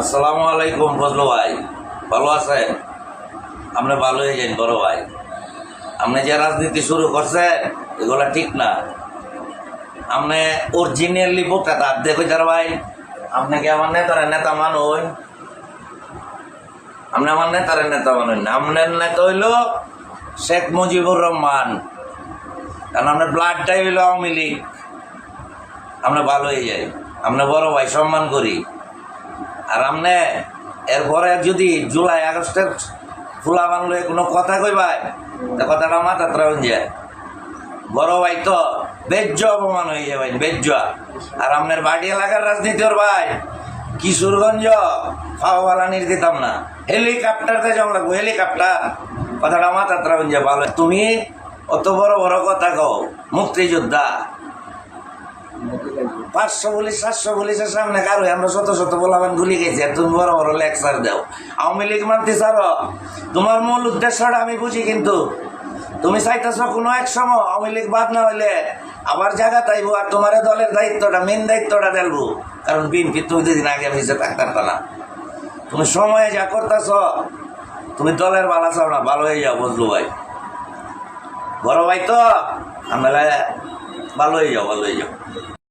আসসালামু আলাইকুম ফজলু ভাই। ভালো আছেন? আপনি ভালো হয়ে যান বড় ভাই। আপনি যে রাজনীতি শুরু করছেন, এগুলা ঠিক না। আপনি অরিজিনালি বোকা তার দেখো তার ভাই, আপনি কি আমার নেতার নেতা মানুন আপনি আমার নেতার নেতা মানুন না। আপনার নেতা হইল শেখ মুজিবুর রহমান। কারণ আপনার ব্লাডটাই হইল আওয়ামী লীগ। আমরা ভালো হয়ে যাই। আমরা বড় ভাই সম্মান করি। আর আমনে এরপরে যদি জুলাই, আগস্টের ফুলা বাংলো কোনো কথা কইবাই তা কথাটা মাথা ত্রাউন যায়। বড় ভাই তো বেজ্জ অপমান হয়ে যায় ভাই বেজ্জ আর আপনার বাড়ি এলাকার রাজনীতি ওর ভাই। কিশোরগঞ্জ নির দিতাম না। হেলিকপ্টারতে যাওয়া লাগবো, হেলিকপ্টার। কথাটা মাথা ত্রাউন যায়, ভালো। তুমি অত বড় বড় কথা কও, মুক্তিযোদ্ধা। পাঁচশো পুলিশ সাতশো পুলিশের সামনে কারও? আমরা শত শত বলাবান গুলি গেছি তুমি বড় বড় লেকচার দাও। আওয়ামী লীগ মানতে চার তোমার মূল উদ্দেশ্যটা আমি বুঝি কিন্তু। তুমি চাইতেছ কোনো এক সময় আওয়ামী লীগ বাদ না হইলে আবার জায়গা তাইবো আর তোমার দলের দায়িত্বটা মেন দায়িত্বটা দেলবো কারণ বিএনপি তুমি দুদিন আগে ভিজে থাকতাম না। তুমি সময়ে যা করতেছ, তুমি দলের ভালো চাও না, ভালো হয়ে যাও, বুঝলো ভাই? বড় ভাই তো, আমরা ভালো হয়ে যাও, ভালো হয়ে যাও।